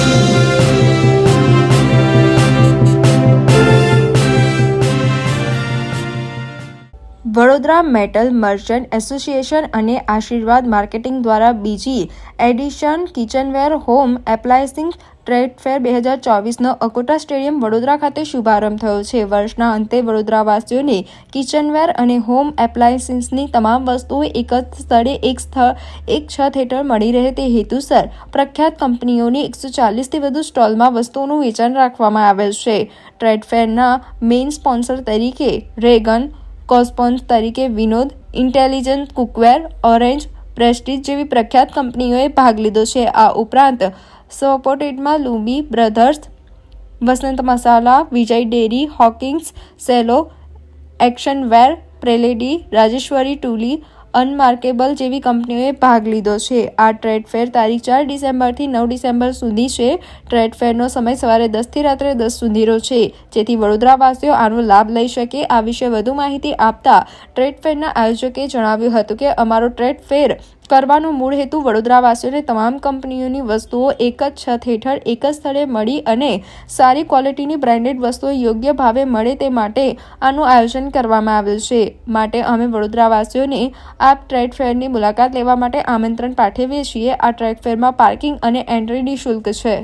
Thank you. Vadodara metal merchant association અને Ashirwad marketing દ્વારા બીજી edition kitchenware home appliances trade fair બે હજાર ચોવીસનો અકોટા સ્ટેડિયમ વડોદરા ખાતે શુભારંભ થયો છે. વર્ષના અંતે વડોદરાવાસીઓને કિચનવેર અને હોમ એપ્લાયન્સિસની તમામ વસ્તુઓ એક જ સ્થળે, એક સ્થળ, એક છત હેઠળ મળી રહે તે હેતુસર પ્રખ્યાત કંપનીઓની એકસો ચાલીસથી વધુ સ્ટોલમાં વસ્તુઓનું વેચાણ રાખવામાં આવેલ છે. ટ્રેડ ફેરના મેઇન સ્પોન્સર તરીકે રેગન કોસ્પોન્સ તરીકે Vinod, intelligent cookware, orange Prestige જેવી પ્રખ્યાત કંપનીઓએ ભાગ લીધો છે. આ ઉપરાંત સપોર્ટેડમાં Lubi Brothers, Vasant masala, Vijay Dairy, Hawkins, Cello action ware પ્રેલેડી, Rajeshwari ટુલી અનમાર્કેબલ જેવી કંપનીઓએ ભાગ લીધો છે. આ ટ્રેડ ફેર તારીખ ચાર ડિસેમ્બરથી નવ ડિસેમ્બર સુધી છે. ટ્રેડ ફેરનો સમય સવારે દસથી રાત્રે દસ સુધીનો છે. જેથી વડોદરાવાસીઓ આનો લાભ લઈ શકે. આ વિશે વધુ માહિતી આપતા ટ્રેડ ફેરના આયોજકે જણાવ્યું હતું કે, અમારો ટ્રેડ ફેર કરવાનો મૂળ હેતુ વડોદરાવાસીઓને તમામ કંપનીઓની વસ્તુઓ એક જ છત હેઠળ, એક જ સ્થળે મળી અને સારી ક્વોલિટીની બ્રાન્ડેડ વસ્તુઓ યોગ્ય ભાવે મળે તે માટે આનું આયોજન કરવામાં આવ્યું છે. માટે અમે વડોદરાવાસીઓને આ ટ્રેડ ફેરની મુલાકાત લેવા માટે આમંત્રણ પાઠવીએ છીએ. આ ટ્રેડ ફેરમાં પાર્કિંગ અને એન્ટ્રી નિઃશુલ્ક છે.